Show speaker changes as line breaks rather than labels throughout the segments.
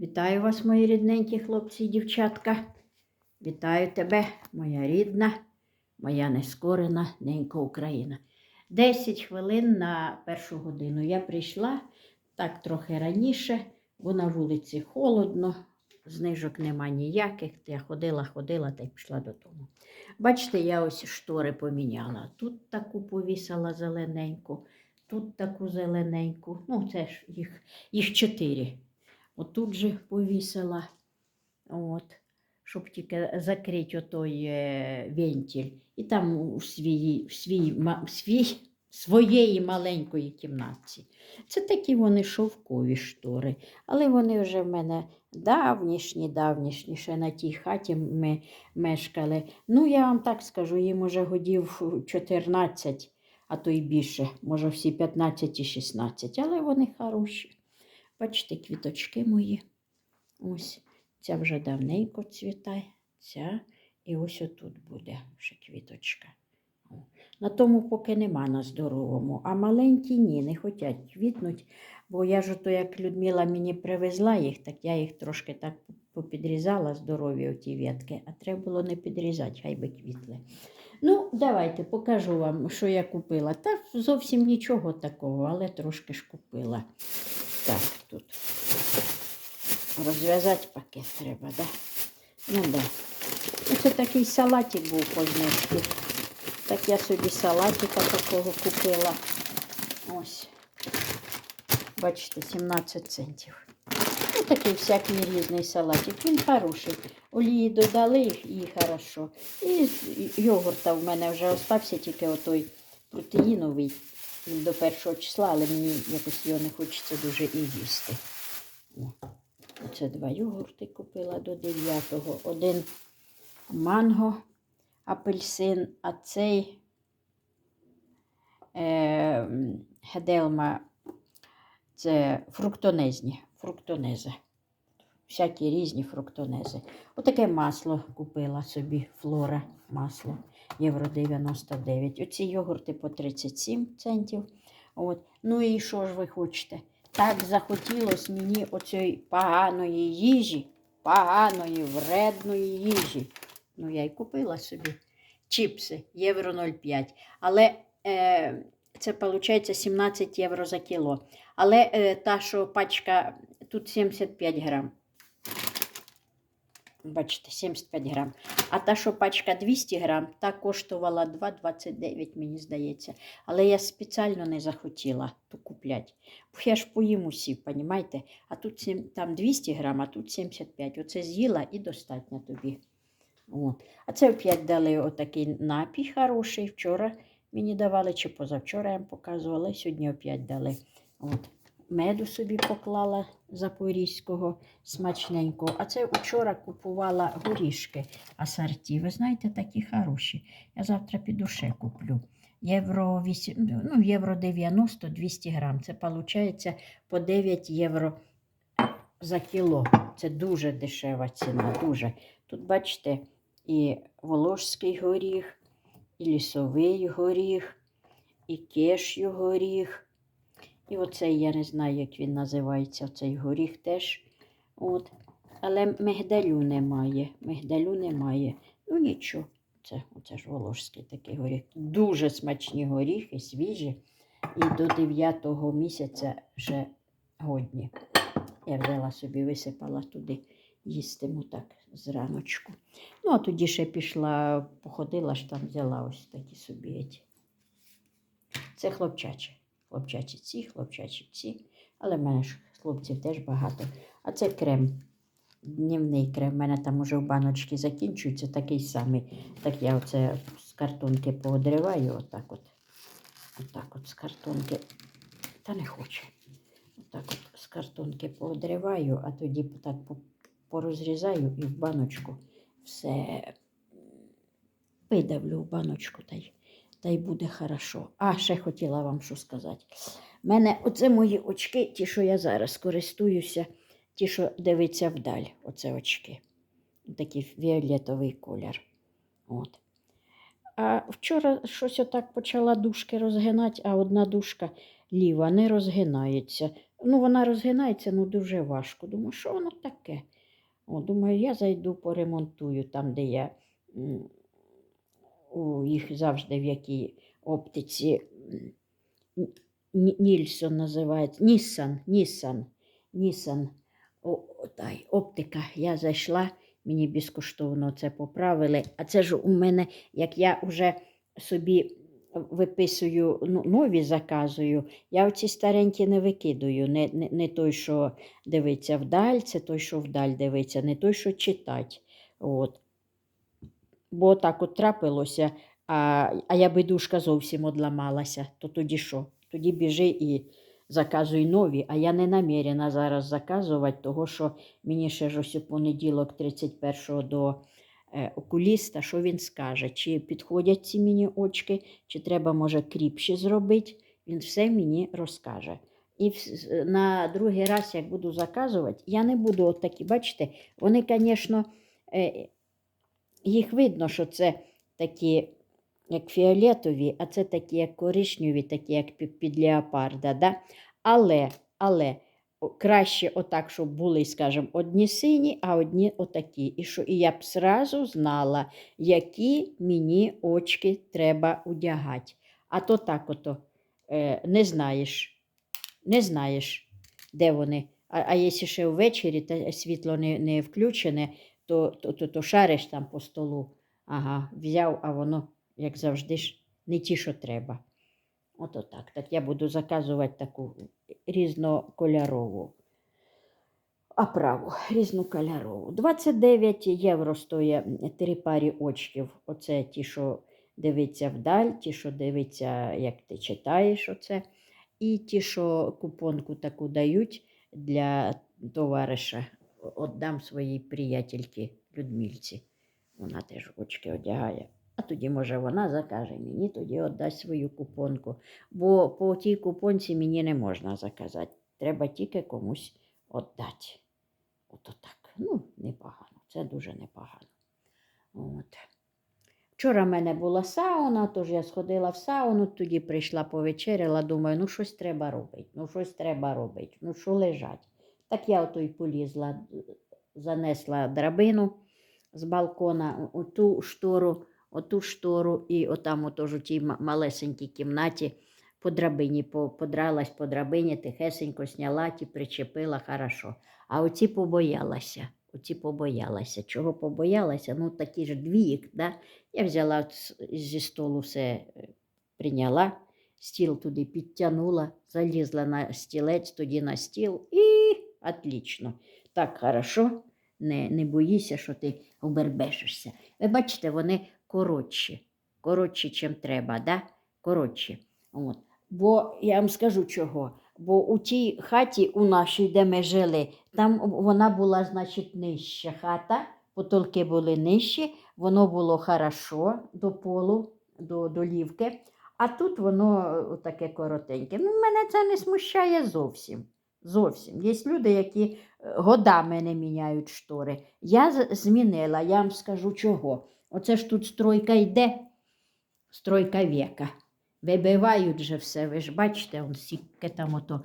Вітаю вас, мої рідненькі хлопці і дівчатка. Вітаю тебе, моя рідна, моя нескорена ненька Україна. Десять хвилин на першу годину я прийшла так трохи раніше, бо на вулиці холодно, знижок нема ніяких. Я ходила, ходила та й пішла додому. Бачите, я ось штори поміняла. Тут таку повісила зелененьку, тут таку зелененьку. Ну, це ж їх, їх чотири. Отут же повісила, от, щоб тільки закрити отой е, вентиль. І там у свій, в свій, в свій, своєї маленької кімнатці. Це такі вони шовкові штори, але вони вже в мене давнішні, давнішні, ще на тій хаті ми мешкали. Ну, я вам так скажу, їм уже годів 14, а то й більше, може всі 15 і 16, але вони хороші. Бачите, квіточки мої. Ось ця вже давненько цвітає, ця і ось отут буде ще квіточка. На тому поки нема на здоровому, а маленькі ні, не хочуть квітнуть, бо я ж то, як Людмила мені привезла їх, так я їх трошки так попідрізала здорові оті ветки, а треба було не підрізати, хай би квітли. Ну, давайте покажу вам, що я купила. Та зовсім нічого такого, але трошки ж купила. Так, тут розв'язати пакет треба, да? Ну да. Ну, Це такий салатик був по знижці. Так я собі салатика такого купила. Ось. Бачите, 17 центів. Ну, такий всякий різний салатик. Він хороший. Олії додали і хорошо. І йогурта в мене вже остався тільки отой протеїновий. Він до першого числа, але мені якось його не хочеться дуже і їсти. Оце два йогурти купила до 9-го. Один манго, апельсин, а цей е, геделма це фруктонезні, фруктонези. Всякі різні фруктонези. Отаке масло купила собі, флора масло, євро 99. Оці йогурти по 37 центів. От. Ну і що ж ви хочете? Так захотілося мені оцієї поганої їжі, поганої, вредної їжі. Ну, я й купила собі чіпси, євро 0,5. Але е, це виходить 17 євро за кіло. Але е, та, що пачка, тут 75 грам. Бачите, 75 грам. А та, що пачка 200 грам, та коштувала 2,29, мені здається. Але я спеціально не захотіла ту купляти. Бо я ж поїм усі, понімаєте? А тут там 200 грам, а тут 75. Оце з'їла і достатньо тобі. От. А це опять дали отакий напій хороший. Вчора мені давали, чи позавчора я їм показувала, сьогодні опять дали. От. Меду собі поклала запорізького смачненького. А це вчора купувала горішки асорті. Ви знаєте, такі хороші. Я завтра піду ще куплю. Євро 8, ну, євро 90 200 грам. Це виходить по 9 євро за кіло. Це дуже дешева ціна. Дуже. Тут, бачите, і волошський горіх, і лісовий горіх, і кешю горіх. І оцей, я не знаю, як він називається, цей горіх теж. От. Але мигдалю немає. Мигдалю немає. Ну нічого. Це, оце ж волошський такий горіх. Дуже смачні горіхи, свіжі. І до 9 місяця ще годні. Я взяла собі, висипала туди, їстиму так зраночку. Ну, а тоді ще пішла, походила ж там, взяла ось такі собі. Це хлопчачі. Хлопчачі ці, хлопчачі ці. Але в мене ж хлопців теж багато. А це крем. Днівний крем. У мене там уже в баночці закінчується такий самий. Так я оце з картонки поодриваю, отак от. Отак от з картонки. Та не хоче. Отак от з картонки поодриваю, а тоді так порозрізаю і в баночку все видавлю в баночку та й, та й буде хорошо. А ще хотіла вам що сказати. У мене оце мої очки, ті, що я зараз користуюся, ті, що дивиться вдаль, оце очки. Такий фіолетовий колір. От. А вчора щось отак почала дужки розгинати, а одна дужка ліва не розгинається. Ну, вона розгинається, ну дуже важко. Думаю, що воно таке? О, думаю, я зайду поремонтую там, де я у їх завжди в якій оптиці. Нільсон називається. Ніссан, Ніссан, Ніссан. О, тай, оптика. Я зайшла, мені безкоштовно це поправили. А це ж у мене, як я вже собі виписую, ну, нові заказую, я оці старенькі не викидаю. Не, не, не той, що дивиться вдаль, це той, що вдаль дивиться, не той, що читать. От. Бо так от трапилося, а, а я бидушка зовсім одламалася, то тоді що? Тоді біжи і заказуй нові, а я не намірена зараз заказувати, того що мені ще ж ось у понеділок, 31-го до е, окуліста, що він скаже, чи підходять ці мені очки, чи треба, може, кріпші зробити. Він все мені розкаже. І на другий раз, як буду заказувати, я не буду такі, бачите, вони, звісно, їх видно, що це такі, як фіолетові, а це такі, як коричневі, такі, як під, леопарда. Да? Але, але краще отак, щоб були, скажімо, одні сині, а одні отакі. І, що, і я б зразу знала, які мені очки треба одягати. А то так ото е, не знаєш, не знаєш, де вони. А, а якщо ще ввечері та світло не, не включене, то, то, то, то шариш там по столу. Ага, взяв, а воно, як завжди ж, не ті, що треба. Ото так. Так я буду заказувати таку різнокольорову оправу, різнокольорову. 29 євро стоїть три парі очків. Оце ті, що дивиться вдаль, ті, що дивиться, як ти читаєш оце. І ті, що купонку таку дають для товариша. Отдам своїй приятельці Людмильці. Вона теж очки одягає. А тоді, може, вона закаже мені, тоді віддасть свою купонку. Бо по тій купонці мені не можна заказати. Треба тільки комусь віддати. Ото так. Ну, непогано. Це дуже непогано. От. Вчора в мене була сауна, тож я сходила в сауну, тоді прийшла повечеряла, думаю, ну щось треба робити, ну щось треба робити, ну що лежать. Так я ото й полізла, занесла драбину з балкона, оту штору, оту штору, і отам отож у тій малесенькій кімнаті по драбині, по- подралась по драбині, тихесенько сняла, ті причепила хорошо. А оці побоялася. Оці побоялася. Чого побоялася? Ну, такі ж дві, да? Я взяла зі столу все е, прийняла, стіл туди підтягнула, залізла на стілець, тоді на стіл і отлично. Так хорошо, не, не боїся, що ти обербешишся. Ви бачите, вони коротші, коротші, чим треба, да? коротші. От. Бо я вам скажу чого. Бо у тій хаті, у нашій, де ми жили, там вона була, значить, нижча хата, потолки були нижчі, воно було хорошо до полу, до долівки, а тут воно е, таке коротеньке. Ну, мене це не смущає зовсім. Зовсім. Є люди, які е, годами не міняють штори. Я змінила, я вам скажу чого. Оце ж тут стройка йде, стройка віка. Вибивають же все, ви ж бачите, он скільки там ото,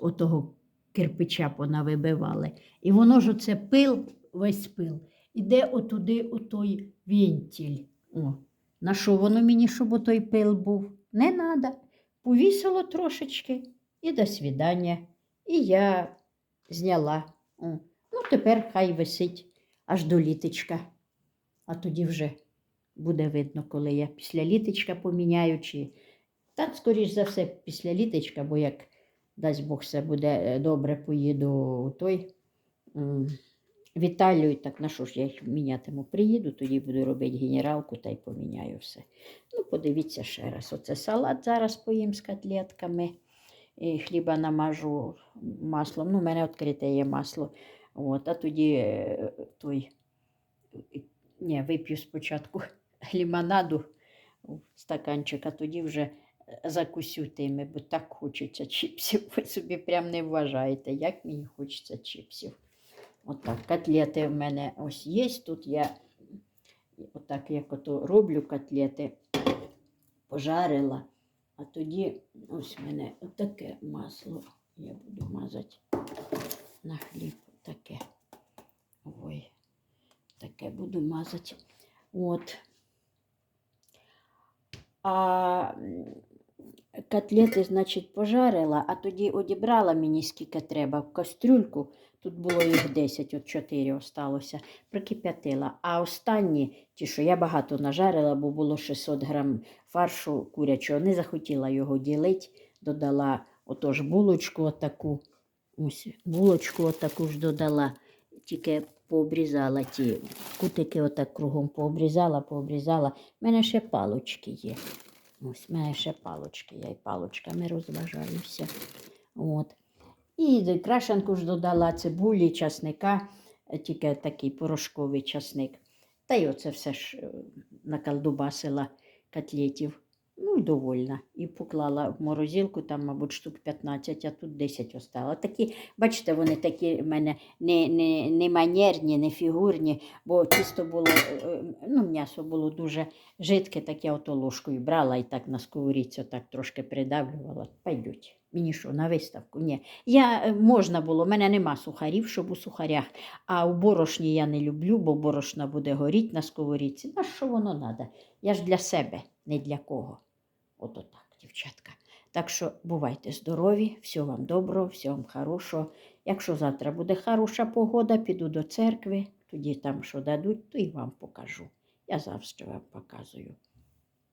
отого кирпича понавибивали. І воно ж оце пил, весь пил, іде отуди, у той вентиль. О, на що воно мені, щоб отой пил був? Не треба. Повісило трошечки і до свідання. І я зняла. Ну, тепер хай висить аж до літочка. А тоді вже буде видно, коли я після літочка поміняю, чи та, скоріш за все, після літочка, бо як дасть Бог все буде е, добре, поїду той в так на що ж я їх мінятиму? Приїду, тоді буду робити генералку та й поміняю все. Ну, подивіться ще раз. Оце салат зараз поїм з котлетками. І хліба намажу маслом. Ну, у мене відкрите є масло. От, а тоді е, той, ні, вип'ю спочатку лимонаду в стаканчик, а тоді вже е, закусю тими, бо так хочеться чіпсів. Ви собі прям не вважаєте, як мені хочеться чіпсів. Отак, котлети в мене ось є. Тут я отак, як ото роблю котлети, пожарила, а тоді ось в мене таке масло я буду мазати на хліб таке. Ой, таке буду мазати. От. А котлети, значить, пожарила, а тоді одібрала мені скільки треба в кастрюльку. Тут було їх 10, от 4 осталося. Прикип'ятила. А останні, ті, що я багато нажарила, бо було 600 грам фаршу курячого, не захотіла його ділити, додала отож булочку отаку. Ось булочку отаку ж додала, тільки пообрізала ті кутики, отак кругом пообрізала, пообрізала. У мене ще палочки є. Ось, в ще палочки, я і палочками розважаюся. От. І крашенку ж додала цибулі, часника, е, тільки такий порошковий часник. Та й оце все ж е, накалдубасила котлетів. Довольна. І поклала в морозилку, там, мабуть, штук 15, а тут 10 остало. Такі, бачите, вони такі в мене не, не, не манерні, не фігурні, бо тісто було, е, е, ну, м'ясо було дуже жидке, так я ото ложкою брала і так на сковорідці так трошки придавлювала. Пойдуть. Мені що, на виставку? Ні. Я, е, можна було, в мене нема сухарів, щоб у сухарях, а у борошні я не люблю, бо борошна буде горіти на сковорідці. На що воно треба? Я ж для себе, не для кого. Ото так, дівчатка. Так що бувайте здорові, всього вам доброго, всього вам хорошого. Якщо завтра буде хороша погода, піду до церкви, тоді там що дадуть, то і вам покажу. Я завжди вам показую.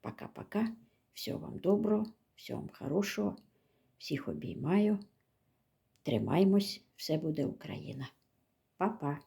Пока-пока. Всього вам доброго, всього вам хорошого. Всіх обіймаю. Тримаймось, все буде Україна. Па-па.